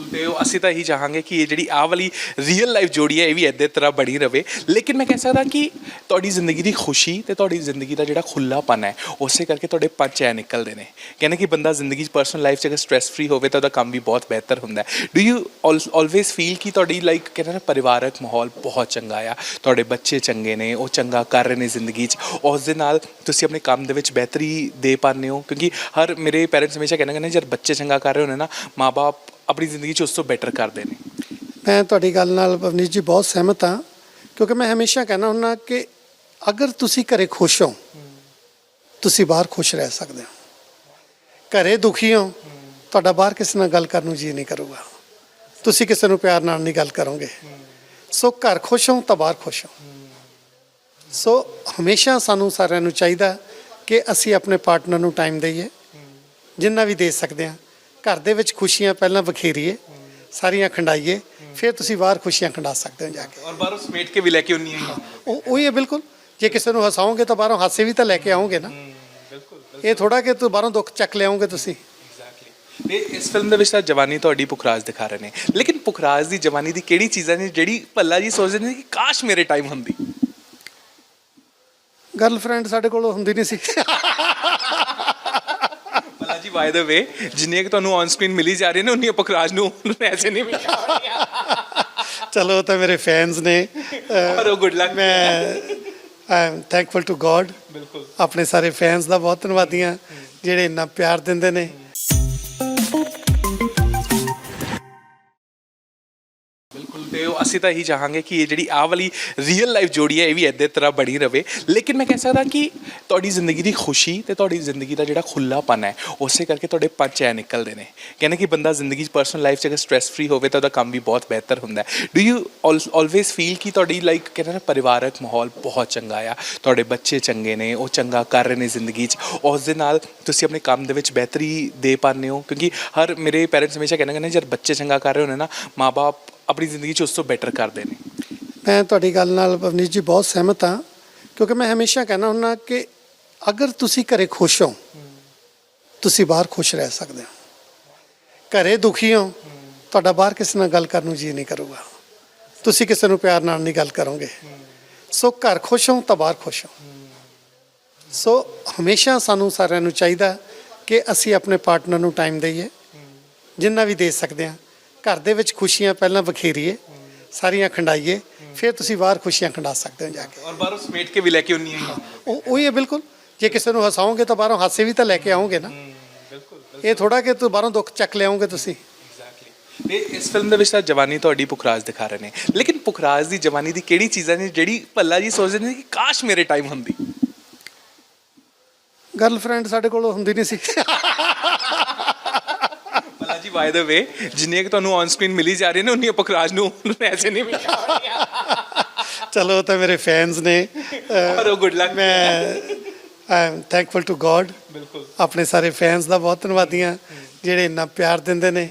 ਬਿਲਕੁਲ ਤੇ ਉਹ ਅਸੀਂ ਤਾਂ ਇਹੀ ਚਾਹਾਂਗੇ ਕਿ ਇਹ ਜਿਹੜੀ ਆਹ ਵਾਲੀ ਰੀਅਲ ਲਾਈਫ ਜੋੜੀ ਹੈ, ਇਹ ਵੀ ਇੱਦੇ ਤਰ੍ਹਾਂ ਬਣੀ ਰਵੇ। ਲੇਕਿਨ ਮੈਂ ਕਹਿ ਸਕਦਾ ਕਿ ਤੁਹਾਡੀ ਜ਼ਿੰਦਗੀ ਦੀ ਖੁਸ਼ੀ ਤੇ ਤੁਹਾਡੀ ਜ਼ਿੰਦਗੀ ਦਾ ਜਿਹੜਾ ਖੁੱਲਾਪਨ ਹੈ, ਉਸੇ ਕਰਕੇ ਤੁਹਾਡੇ ਪੰਜ ਐ ਨਿਕਲਦੇ ਨੇ। ਕਹਿੰਦੇ ਕਿ ਬੰਦਾ ਜ਼ਿੰਦਗੀ 'ਚ ਪਰਸਨਲ ਲਾਈਫ 'ਚ ਅਗਰ ਸਟ੍ਰੈਸ ਫ੍ਰੀ ਹੋਵੇ ਤਾਂ ਉਹਦਾ ਕੰਮ ਵੀ ਬਹੁਤ ਬਿਹਤਰ ਹੁੰਦਾ ਹੈ। ਡੂ ਯੂ ਆਲਵੇਸ ਫੀਲ ਕਿ ਤੁਹਾਡੀ ਲਾਈਕ ਕਹਿੰਦੇ ਨਾ ਪਰਿਵਾਰਕ ਮਾਹੌਲ ਬਹੁਤ ਚੰਗਾ ਆ, ਤੁਹਾਡੇ ਬੱਚੇ ਚੰਗੇ ਨੇ, ਉਹ ਚੰਗਾ ਕਰ ਰਹੇ ਨੇ ਜ਼ਿੰਦਗੀ 'ਚ, ਉਸ ਦੇ ਨਾਲ ਤੁਸੀਂ ਆਪਣੇ ਕੰਮ ਦੇ ਵਿੱਚ ਬਿਹਤਰੀ ਦੇ ਪਾਉਂਦੇ ਹੋ? ਕਿਉਂਕਿ ਹਰ ਮੇਰੇ ਪੇਰੈਂਟਸ ਹਮੇਸ਼ਾ ਕਹਿੰਦੇ ਕਹਿੰਦੇ ਜਦ ਬੱਚੇ ਚੰਗਾ ਕਰ ਰਹੇ ਹੁੰਦੇ ਨਾ ਮਾਪੇ ਆਪਣੀ ਜ਼ਿੰਦਗੀ 'ਚ ਉਸ ਤੋਂ ਬੈਟਰ ਕਰਦੇ ਨੇ। ਮੈਂ ਤੁਹਾਡੀ ਗੱਲ ਨਾਲ ਪਵਨੀਤ ਜੀ ਬਹੁਤ ਸਹਿਮਤ ਹਾਂ, ਕਿਉਂਕਿ ਮੈਂ ਹਮੇਸ਼ਾ ਕਹਿਣਾ ਹੁੰਦਾ ਕਿ ਅਗਰ ਤੁਸੀਂ ਘਰੇ ਖੁਸ਼ ਹੋ, ਤੁਸੀਂ ਬਾਹਰ ਖੁਸ਼ ਰਹਿ ਸਕਦੇ ਹੋ। ਘਰੇ ਦੁਖੀ ਹੋ, ਤੁਹਾਡਾ ਬਾਹਰ ਕਿਸੇ ਨਾਲ ਗੱਲ ਕਰਨ ਨੂੰ ਜੀ ਨਹੀਂ ਕਰੂਗਾ। ਤੁਸੀਂ ਕਿਸੇ ਨੂੰ ਪਿਆਰ ਨਾਲ ਨਹੀਂ ਗੱਲ ਕਰੋਗੇ। ਸੋ ਘਰ ਖੁਸ਼ ਹੋ ਤਾਂ ਬਾਹਰ ਖੁਸ਼ ਹੋ। ਸੋ ਹਮੇਸ਼ਾ ਸਾਨੂੰ ਸਾਰਿਆਂ ਨੂੰ ਚਾਹੀਦਾ ਕਿ ਅਸੀਂ ਆਪਣੇ ਪਾਰਟਨਰ ਨੂੰ ਟਾਈਮ ਦੇਈਏ, ਜਿੰਨਾ ਵੀ ਦੇ ਸਕਦੇ ਹਾਂ। ਘਰ ਦੇ ਵਿੱਚ ਖੁਸ਼ੀਆਂ ਪਹਿਲਾਂ ਵਖੇਰੀਏ ਸਾਰੀਆਂ ਖੰਡਾਈਏ ਫਿਰ ਤੁਸੀਂ ਬਾਹਰ ਖੁਸ਼ੀਆਂ ਖੰਡਾ ਸਕਦੇ ਹੋ ਜਾ ਕੇ। ਔਰ ਬਾਹਰੋਂ ਸਮੇਟ ਕੇ ਵੀ ਲੈ ਕੇ ਉਨੀ ਹੈ ਉਹ ਉਹੀ ਹੈ ਬਿਲਕੁਲ। ਜੇ ਕਿਸੇ ਨੂੰ ਹਸਾਓਗੇ ਤਾਂ ਬਾਹਰੋਂ ਹਾਸੇ ਵੀ ਤਾਂ ਲੈ ਕੇ ਆਓਗੇ ਨਾ। ਬਿਲਕੁਲ ਇਹ ਥੋੜਾ ਕਿ ਤੂੰ ਬਾਹਰੋਂ ਦੁੱਖ ਚੱਕ ਲਿਆਓਗੇ ਤੁਸੀਂ। ਤੇ ਇਸ ਫਿਲਮ ਦੇ ਵਿੱਚ ਤਾਂ ਜਵਾਨੀ ਤੁਹਾਡੀ ਪੁਖਰਾਜ ਦਿਖਾ ਰਹੇ ਨੇ। ਲੇਕਿਨ ਪੁਖਰਾਜ ਦੀ ਜਵਾਨੀ ਦੀ ਕਿਹੜੀ ਚੀਜ਼ਾਂ ਨੇ ਜਿਹੜੀ ਭੱਲਾ ਜੀ ਸੋਚਦੇ ਨੇ ਕਿ ਕਾਸ਼ ਮੇਰੇ ਟਾਈਮ ਹੁੰਦੀ? ਗਰਲਫ੍ਰੈਂਡ ਸਾਡੇ ਕੋਲ ਹੁੰਦੀ ਨਹੀਂ ਸੀ। ਜੀ ਬਾਈ ਦਾ ਵੇ ਜਿੰਨੀਆਂ ਕਿ ਤੁਹਾਨੂੰ ਔਨ ਸਕਰੀਨ ਮਿਲੀ ਜਾ ਰਹੀ ਨੇ ਉਨੀਆਂ ਪੁਖਰਾਜ ਨੂੰ ਐਸੇ ਨਹੀਂ ਮਿਲੀਆਂ ਚਲੋ ਤਾਂ ਮੇਰੇ ਫੈਨਸ ਨੇ। ਉਹ ਗੁੱਡ ਲੱਕ ਮੈਂ I am thankful to God ਬਿਲਕੁਲ। ਆਪਣੇ ਸਾਰੇ ਫੈਨਸ ਦਾ ਬਹੁਤ ਧੰਨਵਾਦੀ ਹਾਂ ਜਿਹੜੇ ਇੰਨਾ ਪਿਆਰ ਦਿੰਦੇ ਨੇ। ਬਿਲਕੁਲ, ਤੇ ਉਹ ਅਸੀਂ ਤਾਂ ਇਹੀ ਚਾਹਾਂਗੇ ਕਿ ਇਹ ਜਿਹੜੀ ਆਹ ਵਾਲੀ ਰੀਅਲ ਲਾਈਫ ਜੋੜੀ ਹੈ, ਇਹ ਵੀ ਇੱਦੇ ਤਰ੍ਹਾਂ ਬਣੀ ਰਵੇ। ਲੇਕਿਨ ਮੈਂ ਕਹਿ ਸਕਦਾ ਕਿ ਤੁਹਾਡੀ ਜ਼ਿੰਦਗੀ ਦੀ ਖੁਸ਼ੀ ਤੇ ਤੁਹਾਡੀ ਜ਼ਿੰਦਗੀ ਦਾ ਜਿਹੜਾ ਖੁੱਲਾਪਨ ਹੈ, ਉਸੇ ਕਰਕੇ ਤੁਹਾਡੇ ਪੰਜ ਐ ਨਿਕਲਦੇ ਨੇ। ਕਹਿੰਦੇ ਕਿ ਬੰਦਾ ਜ਼ਿੰਦਗੀ 'ਚ ਪਰਸਨਲ ਲਾਈਫ 'ਚ ਅਗਰ ਸਟ੍ਰੈਸ ਫ੍ਰੀ ਹੋਵੇ ਤਾਂ ਉਹਦਾ ਕੰਮ ਵੀ ਬਹੁਤ ਬਿਹਤਰ ਹੁੰਦਾ ਹੈ। ਡੂ ਯੂ ਆਲਵੇਸ ਫੀਲ ਕਿ ਤੁਹਾਡੀ ਲਾਈਕ ਕਹਿੰਦੇ ਨਾ ਪਰਿਵਾਰਕ ਮਾਹੌਲ ਬਹੁਤ ਚੰਗਾ ਆ, ਤੁਹਾਡੇ ਬੱਚੇ ਚੰਗੇ ਨੇ, ਉਹ ਚੰਗਾ ਕਰ ਰਹੇ ਨੇ ਜ਼ਿੰਦਗੀ 'ਚ, ਉਸ ਦੇ ਨਾਲ ਤੁਸੀਂ ਆਪਣੇ ਕੰਮ ਦੇ ਵਿੱਚ ਬਿਹਤਰੀ ਦੇ ਪਾਉਂਦੇ ਹੋ? ਕਿਉਂਕਿ ਹਰ ਮੇਰੇ ਪੇਰੈਂਟਸ ਹਮੇਸ਼ਾ ਕਹਿੰਦੇ ਕਹਿੰਦੇ ਜਦ ਬੱਚੇ ਚੰਗਾ ਕਰ ਰਹੇ ਹੁੰਦੇ ਨਾ ਮਾਪੇ ਆਪਣੀ ਜ਼ਿੰਦਗੀ 'ਚ ਉਸ ਤੋਂ ਬੈਟਰ ਕਰਦੇ ਨੇ? ਮੈਂ ਤੁਹਾਡੀ ਗੱਲ ਨਾਲ ਪਵਨੀਤ ਜੀ ਬਹੁਤ ਸਹਿਮਤ ਹਾਂ, ਕਿਉਂਕਿ ਮੈਂ ਹਮੇਸ਼ਾ ਕਹਿਣਾ ਹੁੰਦਾ ਕਿ ਅਗਰ ਤੁਸੀਂ ਘਰੇ ਖੁਸ਼ ਹੋ, ਤੁਸੀਂ ਬਾਹਰ ਖੁਸ਼ ਰਹਿ ਸਕਦੇ ਹੋ। ਘਰੇ ਦੁਖੀ ਹੋ, ਤੁਹਾਡਾ ਬਾਹਰ ਕਿਸੇ ਨਾਲ ਗੱਲ ਕਰਨ ਨੂੰ ਜੀ ਨਹੀਂ ਕਰੂਗਾ। ਤੁਸੀਂ ਕਿਸੇ ਨੂੰ ਪਿਆਰ ਨਾਲ ਨਹੀਂ ਗੱਲ ਕਰੋਗੇ। ਸੋ ਘਰ ਖੁਸ਼ ਹੋ ਤਾਂ ਬਾਹਰ ਖੁਸ਼ ਹੋ। ਸੋ ਹਮੇਸ਼ਾ ਸਾਨੂੰ ਸਾਰਿਆਂ ਨੂੰ ਚਾਹੀਦਾ ਕਿ ਅਸੀਂ ਆਪਣੇ ਪਾਰਟਨਰ ਨੂੰ ਟਾਈਮ ਦੇਈਏ, ਜਿੰਨਾ ਵੀ ਦੇ ਸਕਦੇ ਹਾਂ। ਘਰ ਦੇ ਵਿੱਚ ਖੁਸ਼ੀਆਂ ਪਹਿਲਾਂ ਵਖੇਰੀਏ ਸਾਰੀਆਂ ਖੰਡਾਈਏ ਫਿਰ ਤੁਸੀਂ ਬਾਹਰ ਖੁਸ਼ੀਆਂ ਖੰਡਾ ਸਕਦੇ ਹੋ ਜਾ ਕੇ। ਔਰ ਬਾਹਰੋਂ ਸਮੇਟ ਕੇ ਵੀ ਲੈ ਕੇ ਉਨੀ ਹੈ ਉਹ ਉਹੀ ਹੈ ਬਿਲਕੁਲ। ਜੇ ਕਿਸੇ ਨੂੰ ਹਸਾਓਗੇ ਤਾਂ ਬਾਹਰੋਂ ਹਾਸੇ ਵੀ ਤਾਂ ਲੈ ਕੇ ਆਓਗੇ ਨਾ। ਬਿਲਕੁਲ ਇਹ ਥੋੜਾ ਕਿ ਤੂੰ ਬਾਹਰੋਂ ਦੁੱਖ ਚੱਕ ਲਿਆਓਗੇ ਤੁਸੀਂ। ਤੇ ਇਸ ਫਿਲਮ ਦੇ ਵਿੱਚ ਤਾਂ ਜਵਾਨੀ ਤੁਹਾਡੀ ਪੁਖਰਾਜ ਦਿਖਾ ਰਹੇ ਨੇ। ਲੇਕਿਨ ਪੁਖਰਾਜ ਦੀ ਜਵਾਨੀ ਦੀ ਕਿਹੜੀ ਚੀਜ਼ਾਂ ਨੇ ਜਿਹੜੀ ਭੱਲਾ ਜੀ ਸੋਚਦੇ ਨੇ ਕਿ ਕਾਸ਼ ਮੇਰੇ ਟਾਈਮ ਹੁੰਦੀ? ਗਰਲਫ੍ਰੈਂਡ ਸਾਡੇ ਕੋਲ ਹੁੰਦੀ ਨਹੀਂ ਸੀ। ਜੀ ਬਾਈ ਦਾ ਵੇ ਜਿੰਨੀਆਂ ਕਿ ਤੁਹਾਨੂੰ ਔਨ ਸਕਰੀਨ ਮਿਲੀ ਜਾ ਰਹੀ ਨੇ ਉਨੀਆਂ ਪੁਖਰਾਜ ਨੂੰ ਐਸੇ ਨਹੀਂ ਮਿਲੀਆਂ ਚਲੋ ਤਾਂ ਮੇਰੇ ਫੈਨਸ ਨੇ। ਉਹ ਗੁੱਡ ਲੱਕ ਮੈਂ I am thankful to God ਬਿਲਕੁਲ। ਆਪਣੇ ਸਾਰੇ ਫੈਨਸ ਦਾ ਬਹੁਤ ਧੰਨਵਾਦੀ ਹਾਂ ਜਿਹੜੇ ਇੰਨਾ ਪਿਆਰ ਦਿੰਦੇ ਨੇ।